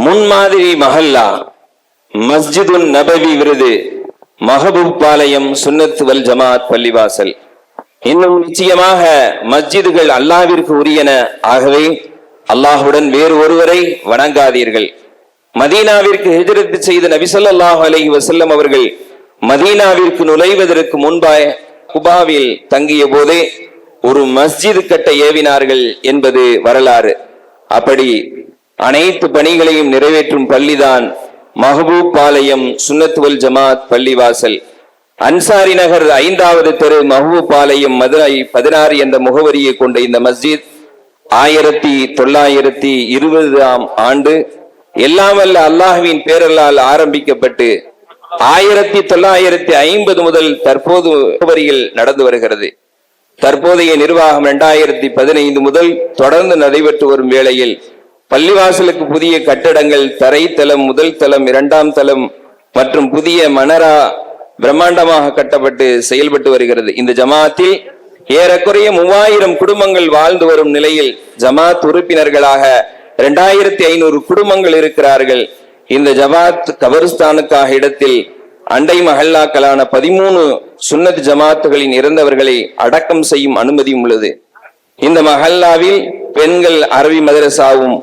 முன்மாதிரி மஹல்லா மஸ்ஜிதுன் நபவி விருது மஹபூப் பாளையம் சுன்னத் வல் ஜமாத் பள்ளிவாசல். இன்னும் நிச்சயமாக மஸ்ஜிதுகள் அல்லாவிற்கு உரியன. ஆகவே அல்லாஹுடன் வேறு ஒருவரை வணங்காதீர்கள். மதீனாவிற்கு ஹிஜ்ரத் செய்த நபி ஸல்லல்லாஹு அலைஹி வஸல்லம் அவர்கள் மதீனாவிற்கு நுழைவதற்கு முன்பாய் குபாவில் தங்கிய போதே ஒரு மஸ்ஜிது கட்ட ஏவினார்கள் என்பது வரலாறு. அப்படி அனைத்து பணிகளையும் நிறைவேற்றும் பள்ளிதான் மஹபூப் பாளையம் சுன்னத்துவல் ஜமாத் பள்ளிவாசல். அன்சாரி நகர் ஐந்தாவது தெரு மஹபூப் பாளையம் மதுரை பதினாறு என்ற முகவரியை கொண்ட இந்த மஸ்ஜித் ஆயிரத்தி தொள்ளாயிரத்தி இருபதாம் ஆண்டு எல்லாம் அல்ல அல்லாஹ்வின் பேரலால் ஆரம்பிக்கப்பட்டு ஆயிரத்தி தொள்ளாயிரத்தி ஐம்பது முதல் தற்போது முகவரியில் நடந்து வருகிறது. தற்போதைய நிர்வாகம் இரண்டாயிரத்தி பதினைந்து முதல் தொடர்ந்து நடைபெற்று வரும் வேளையில் பள்ளிவாசலுக்கு புதிய கட்டடங்கள் தரை தளம் முதல் தளம் இரண்டாம் தளம் மற்றும் புதிய மனரா பிரம்மாண்டமாக கட்டப்பட்டு செயல்பட்டு வருகிறது. இந்த ஜமாத்தில் ஏறக்குறைய மூவாயிரம் குடும்பங்கள் வாழ்ந்து வரும் நிலையில் ஜமாத் உறுப்பினர்களாக இரண்டாயிரத்தி ஐநூறு குடும்பங்கள் இருக்கிறார்கள். இந்த ஜமாத் கபருஸ்தானுக்காக இடத்தில் அண்டை மஹல்லாக்களான பதிமூணு சுன்னத் ஜமாத்துகளின் இறந்தவர்களை அடக்கம் செய்யும் அனுமதியும் உள்ளது. இந்த மஹல்லாவில் பெண்கள் அரபி மதரசாவும்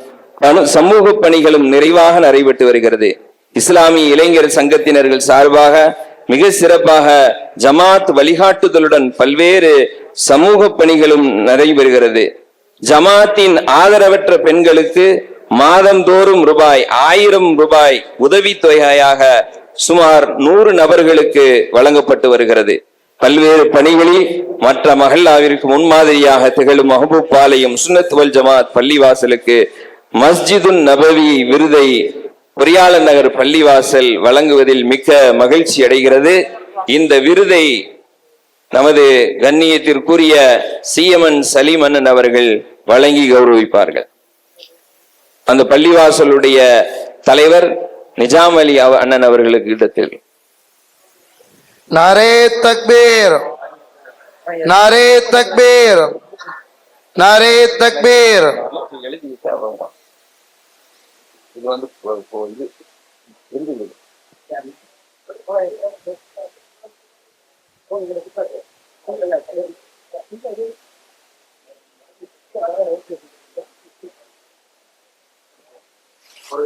சமூக பணிகளும் நிறைவாக நடைபெற்று வருகிறது. இஸ்லாமிய இளைஞர் சங்கத்தினர்கள் சார்பாக மிக சிறப்பாக ஜமாத் வழிகாட்டுதலுடன் பல்வேறு சமூக பணிகளும் நடைபெறுகிறது. ஜமாத்தின் ஆதரவற்ற பெண்களுக்கு மாதந்தோறும் ரூபாய் ஆயிரம் ரூபாய் உதவி தொகையாக சுமார் நூறு நபர்களுக்கு வழங்கப்பட்டு வருகிறது. பல்வேறு பணிகளில் மற்ற மஹல்லாவிற்கு முன்மாதிரியாக திகழும் மஹபூப் பாளையம் சுன்னத் ஜமாத் பள்ளிவாசலுக்கு மஸ்ஜிதுன் நபவி விருதை பொறியாளர் நகர் பள்ளிவாசல் வழங்குவதில் மிக்க மகிழ்ச்சி அடைகிறது. இந்த விருதை நமது கண்ணியத்திற்குரிய சீயமன் சலீமன்னன் அவர்கள் வழங்கி கௌரவிப்பார்கள். அந்த பள்ளிவாசலுடைய தலைவர் நிஜாம் அலி அண்ணன் அவர்களுக்கு இடத்தில். இது வந்து இப்போ இது இருந்தது ஒரு